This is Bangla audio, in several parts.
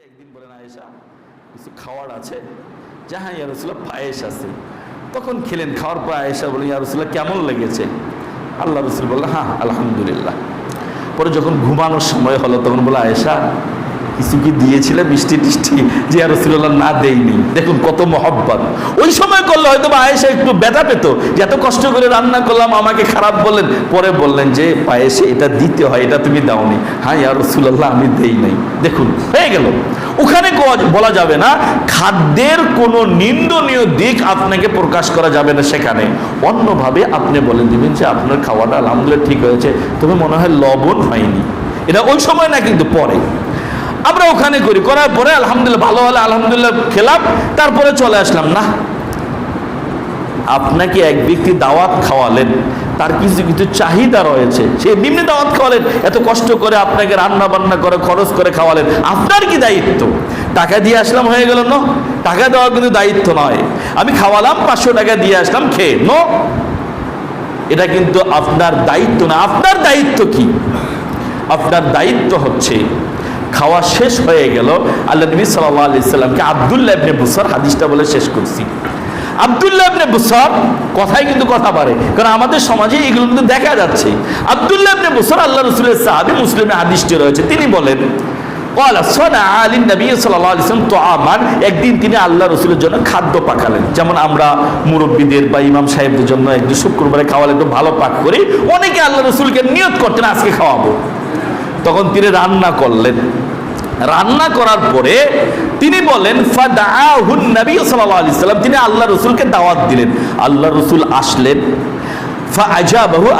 আমাকে একদিন বলেন আয়েশা কিছু খাওয়ার আছে? যাহা হ্যাঁ ইয়া রসুল্লাহ পায়েস আছে। তখন খেলেন, খাওয়ার পর আয়েশা বলেন ইয়ারসুল্লাহ কেমন লেগেছে? আল্লাহ রসুল বললেন হ্যাঁ আলহামদুলিল্লাহ। পরে যখন ঘুমানোর সময় হলো, তখন বলে, আয়েশা কিছু কি দিয়েছিলে? মিষ্টি টিষ্টি? যে আর রসুল্লাহ না দেয়নি। দেখুন, কত মহব্বত। ওই সময় করলে হয়তো বা আয়েশা একটু ব্যথা পেত। যে এত কষ্ট করে রান্না করলাম, আমাকে খারাপ বললেন। পরে বললেন যে, পায়েসে এটা দিতে হয়, এটা তুমি দাওনি। হ্যাঁ ইয়া রসুল্লাহ, আমি দেই নাই। দেখুন, হয়ে গেল। ওখানে বলা যাবে না, খাদ্যের কোনো নিন্দনীয় দিক আপনাকে প্রকাশ করা যাবে না সেখানে। অন্যভাবে আপনি বলে দিবেন যে, আপনার খাওয়াটা আলহামদুলিল্লাহ ঠিক হয়েছে। তবে মনে হয় লবণ হয়নি। এটা ওই সময় না, কিন্তু পরে। আমরা ওখানে করি। করার পরে আলহামদুলিল্লাহ ভালো হলে, আলহামদুলিল্লাহ খেলাম, তারপরে চলে আসলাম। না আপনাকে এক ব্যক্তি দাওয়াত খাওয়ালেন, তার কিছু কিছু চাহিদা রয়েছে, সে নিম্নে দাওয়াত খাওয়ালেন, এত কষ্ট করে আপনাকে রান্না বান্না করে, খরচ করে খাওয়ালেন, আপনার কি দায়িত্ব? টাকা দিয়ে আসলাম, হয়ে গেল ন টাকা দেওয়া কিন্তু দায়িত্ব নয়। আমি খাওয়ালাম, পাঁচশো টাকা দিয়ে আসলাম, খেয়ে নো এটা কিন্তু আপনার দায়িত্ব না। আপনার দায়িত্ব কি? আপনার দায়িত্ব হচ্ছে খাওয়া শেষ হয়ে গেল, আল্লাহ নবী সাল্লাহ আলি সাল্লামকে আবদুল্লাহ ইবনে বুসর হাদিসটা বলে শেষ করছি। আবদুল্লাহ ইবনে বুসর কথাই কিন্তু কথা পারে কারণ আমাদের সমাজে এগুলো কিন্তু দেখা যাচ্ছে। আবদুল্লাহ ইবনে বুসর আল্লাহ রসুলের সাহাবি মুসলিমে হাদিসটি রয়েছে, তিনি বলেন একদিন তিনি আল্লাহ রসুলের জন্য খাদ্য পাকালেন। যেমন আমরা মুরব্বীদের বা ইমাম সাহেবদের জন্য একদিন শুক্রবারে খাওয়ালে একটু ভালো পাক করি, অনেকে আল্লাহ রসুলকে নিয়ত করতেন, আজকে খাওয়াবো। তখন তিনি রান্না করলেন। রান্না করার পরে তিনি বলেন নবী আলাইহি সাল্লাম তিনি আল্লাহ রসুলকে দাওয়াত দিলেন। আল্লাহ রসুল আসলেন। ফা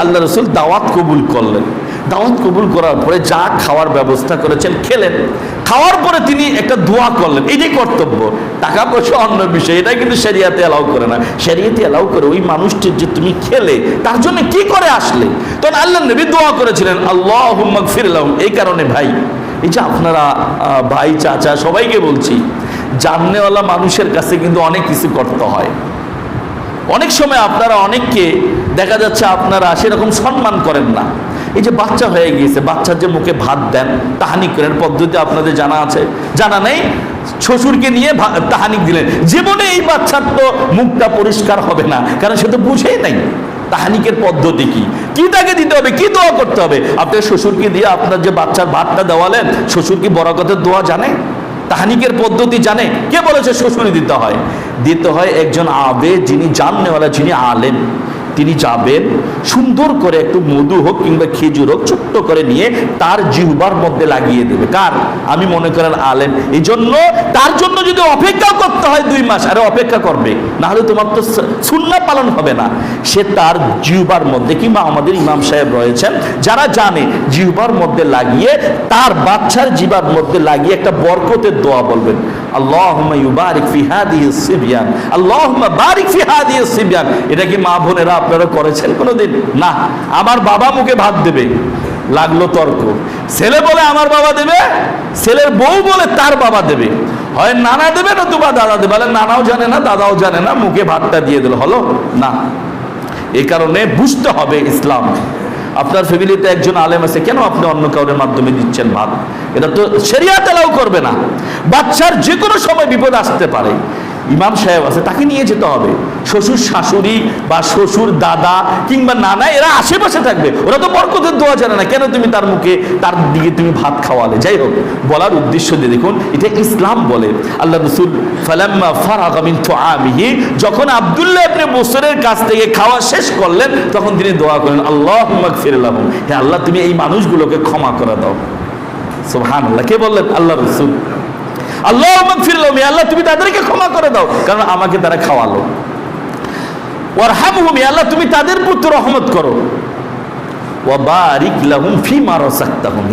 আল্লাহ রসুল দাওয়াত কবুল করলেন। দাওয়াত কবুল করার পরে যা খাওয়ার ব্যবস্থা করেছেন, খেলেন। খাওয়ার পরে তিনি একটা দোয়া করলেন। এটাই কর্তব্য, টাকা পয়সা অন্য বিষয় এটা কিন্তু শরিয়াতে অ্যালাউ করে না। শরিয়াতে অ্যালাউ করে ওই মানুষটির যে তুমি খেলে, তার জন্য কি করে আসলে? তখন আল্লাহ নবী দোয়া করেছিলেন আল্লাহ ফিরলাম এই কারণে ভাই। এই যে আপনারা ভাই, চাচা, সবাইকে বলছি, জাননেওয়ালা মানুষের কাছে কিন্তু অনেক কিছু করতে হয়। অনেক সময় আপনারা অনেককে দেখা যাচ্ছে আপনারা সেরকম সম্মান করেন না। এই যে বাচ্চা হয়ে গিয়েছে, বাচ্চার যে মুখে ভাত দেন, তাহানিক করেন, পদ্ধতি আপনাদের জানা আছে? জানা নেই? শ্বশুরকে নিয়ে তাহানিক দিলেন। জীবনে এই বাচ্চার তো মুখটা পরিষ্কার হবে না, কারণ সে তো বুঝেই নাই। তাহানিকের পদ্ধতি কি? কি তাকে দিতে হবে? কি দোয়া করতে হবে? আপনার শ্বশুরকে দিয়ে আপনার যে বাচ্চার ভাতটা দেওয়ালেন, শ্বশুর কি বরাকতের দোয়া জানে? তাহানিকের পদ্ধতি জানে? কে বলেছে শ্বশুরি দিতে হয়? দিতে হয় একজন আবে যিনি জাননেওয়ালা, যিনি আলেন তিনি যাবেন, সুন্দর করে একটু মধু হোক কিংবা খেজুর হোক, ছোট্ট করে নিয়ে তার জিহ্বার মধ্যে লাগিয়ে দেবে। কার? আমি মনে করেন আলেম। এই জন্য তার জন্য যদি অপেক্ষা করতে হয় দুই মাস, আরে অপেক্ষা করবে। না হলে তোমার তো সুন্না পালন হবে না। সে তার জিহ্বার মধ্যে, কিংবা আমাদের ইমাম সাহেব রয়েছেন, যারা জানে জিহ্বার মধ্যে লাগিয়ে, তার বাচ্চার জিবার মধ্যে লাগিয়ে একটা বরকতের দোয়া বলবেন। আল্লাহুম্মা ইউবারিক ফি হাদিহি সিবিয়ান। আল্লাহুম্মা বারিক ফি হাদিহি সিবিয়ান। এটা কি মা বোনেরা আপনারা করেছেন কোনোদিন? না, আমার বাবা মুখে ভাত দেবে, লাগল তর্ক। ছেলে বলে আমার বাবা দেবে, ছেলের বউ বলে তার বাবা দেবে। হয় নানা দেবে নতুবা দাদা দেবে? নানাও জানে না, দাদাও জানে না, মুখে ভাতটা দিয়ে দিল। হলো? না। এই কারণে বুঝতে হবে ইসলাম। আপনার ফ্যামিলিতে একজন আলেম আছে, কেন আপনি অন্য কাউরের মাধ্যমে দিচ্ছেন ভাত? এটা তো শরিয়াত এলাও করবে না। বাচ্চার যে কোনো সময় বিপদ আসতে পারে। ইমাম সাহেব আছে, তাকে নিয়ে যেতে হবে। শ্বশুর শাশুড়ি বা শ্বশুর দাদা কিংবা নানা, এরা আশেপাশে থাকবে। ওরা তো বরকতের দোয়া জানে না, কেন তুমি তার মুখে, তার দিকে তুমি ভাত খাওয়ালে? যাই হোক, বলার উদ্দেশ্য দিয়ে দেখুন, এটা ইসলাম বলে। আল্লাহ রসুল ফালাম্মা ফারাগামিন আমিহি যখন আব্দুল্লাহ আপনি বসরের কাছ থেকে খাওয়া শেষ করলেন, তখন তিনি দোয়া করলেন আল্লাহ ফিরলাম হে আল্লাহ, তুমি এই মানুষগুলোকে ক্ষমা করে দাও। সুবহান আল্লাহ কে বললেন? আল্লাহ রসুল। আল্লাহ ফিরলাম আল্লাহ তুমি তাদেরকে ক্ষমা করে দাও। কারণ আমাকে তারা খাওয়ালো। ওয়ারহামহুম আল্লাহ তুমি তাদের প্রতি রহমত করো।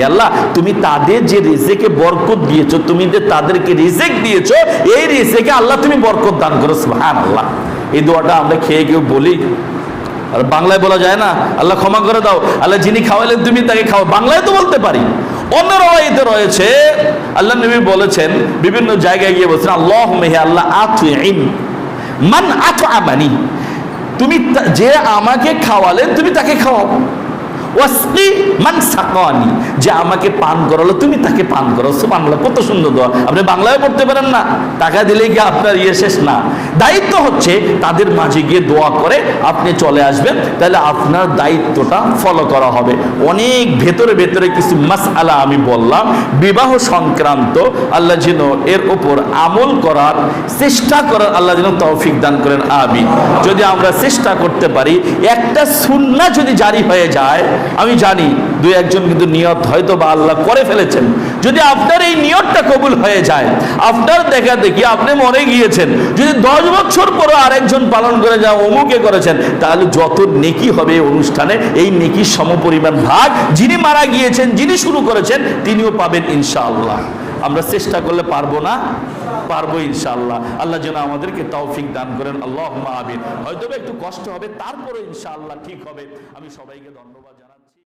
আল্লাহ, তুমি তাদের যে রিজেকে বরকত দিয়েছ, তুমি যে তাদেরকে রিজেক দিয়েছ, এই রিজেকে আল্লাহ তুমি বরকত দান করো, সুবহানাল্লাহ। এই দোয়াটা আমরা খেয়ে কেউ বলি। আর বাংলায় বলা যায় না, আল্লাহ ক্ষমা করে দাও। আল্লাহ যিনি খাওয়ালেন তুমি তাকে খাও বাংলায় তো বলতে পারি। অন্য রওয়াইতে রয়েছে, আল্লাহ নবী বলেছেন, বিভিন্ন জায়গায় গিয়ে বলছেন আল্লাহ মেহে আল্লাহ আতুইন মান আতু আমানি তুমি যে আমাকে খাওয়ালেন, তুমি তাকে খাওয়াও। ওয়াসকি মান সাকানি যে আমাকে পান করালো, তুমি তাকে পান করো বাংলা কত সুন্দর দোয়া। আপনি বাংলায় পড়তে পারেন না, টাকা দিলে কি আপনার ইয়ে শেষ? না। দায়িত্ব হচ্ছে তাদের মাঝে গিয়ে দোয়া করে আপনি চলে আসবেন, তাহলে আপনার দায়িত্বটা ফলো করা হবে। অনেক ভেতরে ভেতরে কিছু মাস আলা আমি বললাম। বিবাহ সংক্রান্ত, আল্লাহ যেন এর উপর আমল করার, চেষ্টা করার আল্লাহ যেন তৌফিক দান করেন আমি যদি আমরা চেষ্টা করতে পারি, একটা সুন্না যদি জারি হয়ে যায়, আমি জানি দুই একজন কিন্তু নিয়ত হয়তো বা আল্লাহ করে ফেলেছেন। যদি আপনার এই নিয়তটা কবুল হয়ে যায়, আপনার দেখা দেখি আপনি মরে গিয়েছেন, যদি দশ বছর পরে আরেকজন পালন করে যা অমুকে করেছেন, তাহলে যত নেকি হবে এই অনুষ্ঠানে, এই নেকির সমপরিমাণ ভাগ যিনি মারা গিয়েছেন, যিনি শুরু করেছেন, তিনিও পাবেন ইনশাআল্লাহ। আমরা চেষ্টা করলে পারব না? পারব ইনশাআল্লাহ। আল্লাহ যেন আমাদেরকে তৌফিক দান করেন। আল্লাহ আমিন। হয়তো একটু কষ্ট হবে তারপরে ইনশাআল্লাহ ঠিক হবে। আমি সবাইকে ধন্যবাদ